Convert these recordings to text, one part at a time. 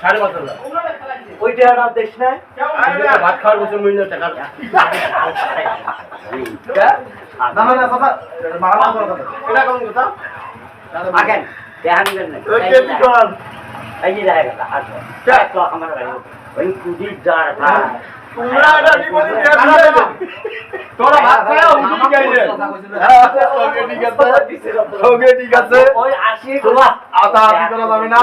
সাড়ে পাঁচ হাজার ওই টাকাটা দেশ না ভাত খাওয়ার বছর মূল্য টাকা না না না কথা এটা কোন কথা আগেন দেখান দেন না ওই কে কি এই যে দেখা গেল আসো তো আমার ওই কুদির যার ভাই তোমরা এটা বিপদে দিয়ে তোরা ভাত খাও উঠি গাইলে হ্যাঁ ওকে ঠিক আছে ওকে ঠিক আছে ওই আসি তোলা আতা আতি করা যাবে না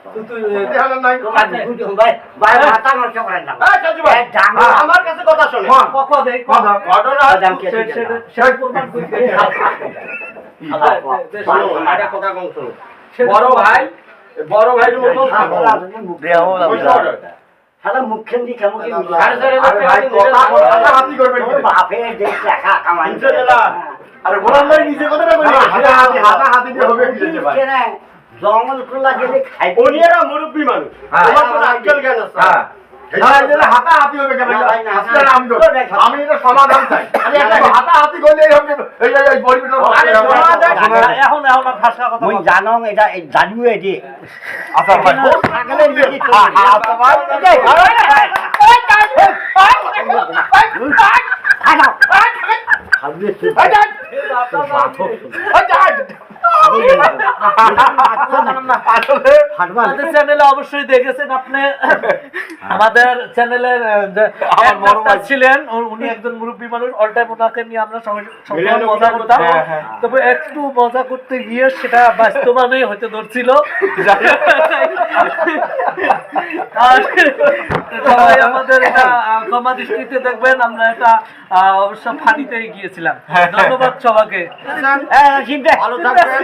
ভাই ভাই ভাই। হ্যাঁ, আমার কাছে কথা শোনে। বড় ভাই বড় ভাইয়ের মতো মুখেন দি কেমন ভাই বাপে দেখ টাকা কামাই আরে গোলাম ভাই নিজে কথা হাতা হাতি হবে ভাই জঙ্গল খোলা গেলে খাই উনিরা মুরব্বী মানুষ হ্যাঁ। তোমার কোনো আক্কেল জ্ঞান আছে হ্যাঁ ভাই। আমি এটা সমাধান চাই আমি একটা হাতা হাতি করলে এখন এখন ভাষা কথা মুই জানো এটা এই এটি আচ্ছা ভাই আগলে নিয়ে আচ্ছা ভাই আমাদের চ্যানেলে অবশ্যই দেখেছেন আপনি। আমাদের চ্যানেলের আহ, যে আমার বড় একমাত্র ভাই। ছিলেন উনি একজন মুরব্বী মানুষ। অল টাইম ওনাকে নিয়ে আমরা সবাই সবাই মজা করতাম। হ্যাঁ, হ্যাঁ। তবে একটু মজা করতে গিয়ে সেটা বাস্তবায়নই হতে ধরছিল। সবাই আমাদের এটা ক্ষমা দৃষ্টিতে দেখবেন। আমরা এটা অবশ্য ফানিতে গিয়েছিলাম। ধন্যবাদ সবাইকে। ভালো থাকবেন।